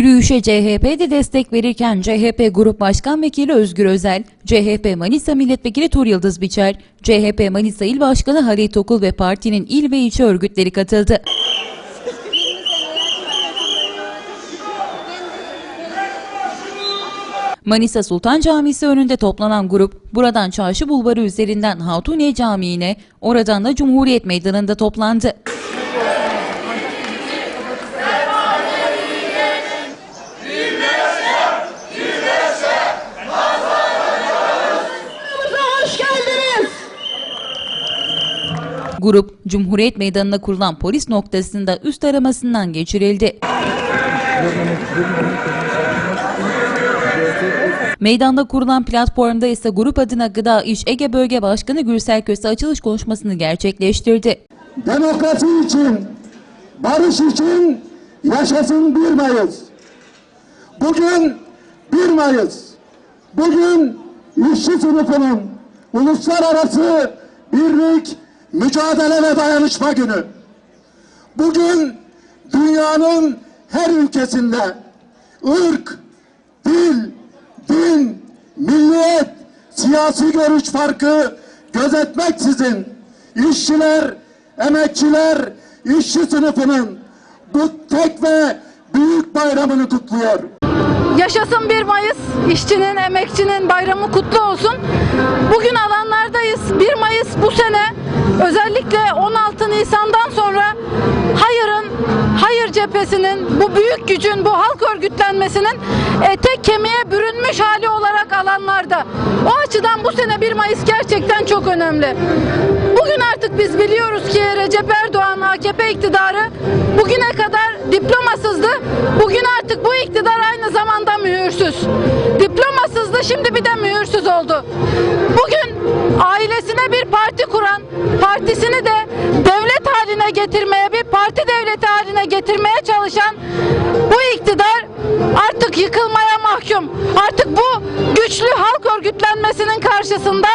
Yürüyüşe CHP de destek verirken CHP Grup Başkan Vekili Özgür Özel, CHP Manisa Milletvekili Tur Yıldız Biçer, CHP Manisa İl Başkanı Halit Okul ve partinin il ve ilçe örgütleri katıldı. Manisa Sultan Camisi önünde toplanan grup, buradan Çarşı Bulvarı üzerinden Hatuniye Camii'ne, oradan da Cumhuriyet Meydanı'nda toplandı. Grup, Cumhuriyet Meydanı'na kurulan polis noktasında üst aramasından geçirildi. Meydanda kurulan platformda ise grup adına Gıda İş Ege Bölge Başkanı Gürsel Köse açılış konuşmasını gerçekleştirdi. demokrasi için, barış için yaşasın 1 Mayıs. Bugün 1 Mayıs. Bugün işçi sınıfının uluslararası birlik, mücadele ve dayanışma günü. Bugün dünyanın her ülkesinde ırk, dil, din, milliyet, siyasi görüş farkı gözetmeksizin işçiler, emekçiler, işçi sınıfının bu tek ve büyük bayramını kutluyor. Yaşasın 1 Mayıs, işçinin, emekçinin bayramı kutlu olsun. Cephesinin, bu büyük gücün, bu halk örgütlenmesinin tek kemiğe bürünmüş hali olarak alanlarda. O açıdan bu sene 1 Mayıs gerçekten çok önemli. Bugün artık biz biliyoruz ki Recep Erdoğan AKP iktidarı bugüne kadar diplomasızdı. Bugün artık bu iktidar aynı zamanda mühürsüz. Diplomasızdı şimdi bir de mühürsüz oldu. Bugün ailesine bir parti yıkılmaya mahkum. Artık bu güçlü halk örgütlenmesinin karşısında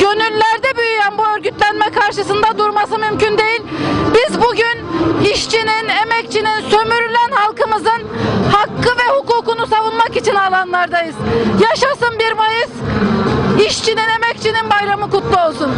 gönüllerde büyüyen bu örgütlenme karşısında durması mümkün değil. Biz bugün işçinin, emekçinin, sömürülen halkımızın hakkı ve hukukunu savunmak için alanlardayız. Yaşasın 1 Mayıs. İşçinin, emekçinin bayramı kutlu olsun.